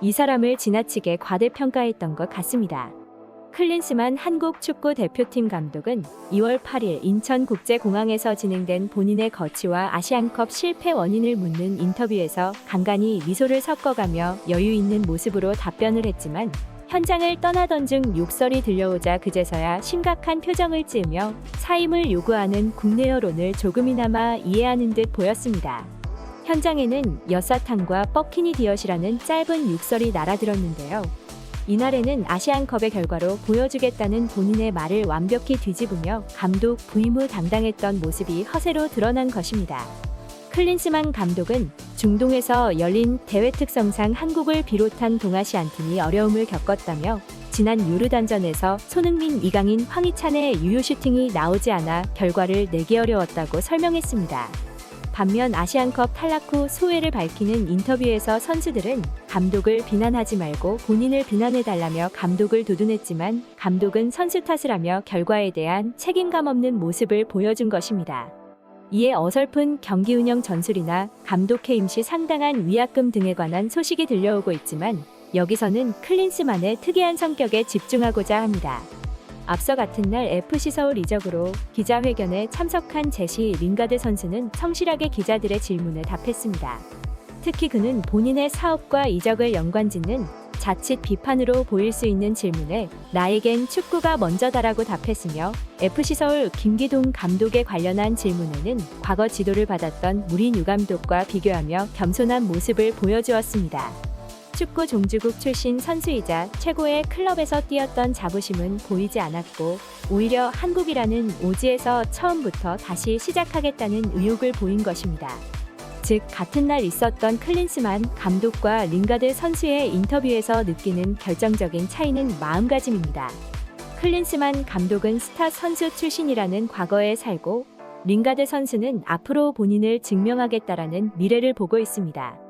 이 사람을 지나치게 과대평가했던 것 같습니다. 클린스만 한국 축구 대표팀 감독은 2월 8일 인천국제공항에서 진행된 본인의 거취와 아시안컵 실패 원인을 묻는 인터뷰에서 간간히 미소를 섞어가며 여유 있는 모습으로 답변을 했지만 현장을 떠나던 중 욕설이 들려오자 그제서야 심각한 표정을 지으며 사임을 요구하는 국내 여론을 조금이나마 이해하는 듯 보였습니다. 현장에는 엿사탕과 뻑키니 디엇이라는 짧은 욕설이 날아들었는데요. 이날에는 아시안컵의 결과로 보여주겠다는 본인의 말을 완벽히 뒤집으며 감독 부임 후 당당했던 모습이 허세로 드러난 것입니다. 클린스만 감독은 중동에서 열린 대회 특성상 한국을 비롯한 동아시안 팀이 어려움을 겪었다며 지난 요르단전에서 손흥민, 이강인, 황희찬의 유효 슈팅이 나오지 않아 결과를 내기 어려웠다고 설명했습니다. 반면 아시안컵 탈락 후 소회를 밝히는 인터뷰에서 선수들은 감독을 비난하지 말고 본인을 비난해달라며 감독을 도둔했지만 감독은 선수 탓을 하며 결과에 대한 책임감 없는 모습을 보여준 것입니다. 이에 어설픈 경기 운영 전술이나 감독 해임 시 상당한 위약금 등에 관한 소식이 들려오고 있지만 여기서는 클린스만의 특이한 성격에 집중하고자 합니다. 앞서 같은 날 FC 서울 이적으로 기자회견에 참석한 제시 링가드 선수는 성실하게 기자들의 질문에 답했습니다. 특히 그는 본인의 사업과 이적을 연관짓는 자칫 비판으로 보일 수 있는 질문에 나에겐 축구가 먼저다라고 답했으며 FC 서울 김기동 감독에 관련한 질문에는 과거 지도를 받았던 유 감독과 비교하며 겸손한 모습을 보여주었습니다. 축구 종주국 출신 선수이자 최고의 클럽에서 뛰었던 자부심은 보이지 않았고 오히려 한국이라는 오지에서 처음부터 다시 시작하겠다는 의욕을 보인 것입니다. 즉 같은 날 있었던 클린스만 감독과 링가드 선수의 인터뷰에서 느끼는 결정적인 차이는 마음가짐입니다. 클린스만 감독은 스타 선수 출신이라는 과거에 살고 링가드 선수는 앞으로 본인을 증명하겠다라는 미래를 보고 있습니다.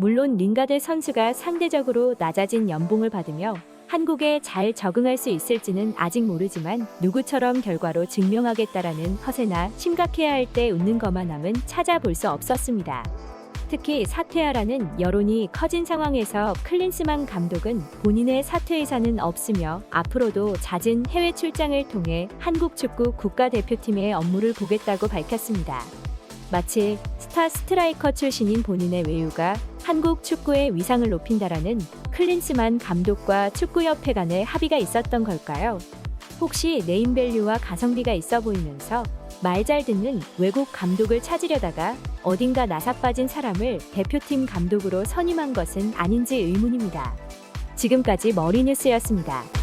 물론 링가드 선수가 상대적으로 낮아진 연봉을 받으며 한국에 잘 적응할 수 있을지는 아직 모르지만 누구처럼 결과로 증명하겠다라는 허세나 심각해야 할 때 웃는 것만함은 찾아볼 수 없었습니다. 특히 사퇴하라는 여론이 커진 상황에서 클린스만 감독은 본인의 사퇴 의사는 없으며 앞으로도 잦은 해외 출장을 통해 한국 축구 국가대표팀의 업무를 보겠다고 밝혔습니다. 마치 스타 스트라이커 출신인 본인의 외유가 한국 축구의 위상을 높인다라는 클린스만 감독과 축구협회 간의 합의가 있었던 걸까요? 혹시 네임밸류와 가성비가 있어 보이면서 말 잘 듣는 외국 감독을 찾으려다가 어딘가 나사 빠진 사람을 대표팀 감독으로 선임한 것은 아닌지 의문입니다. 지금까지 머리뉴스였습니다.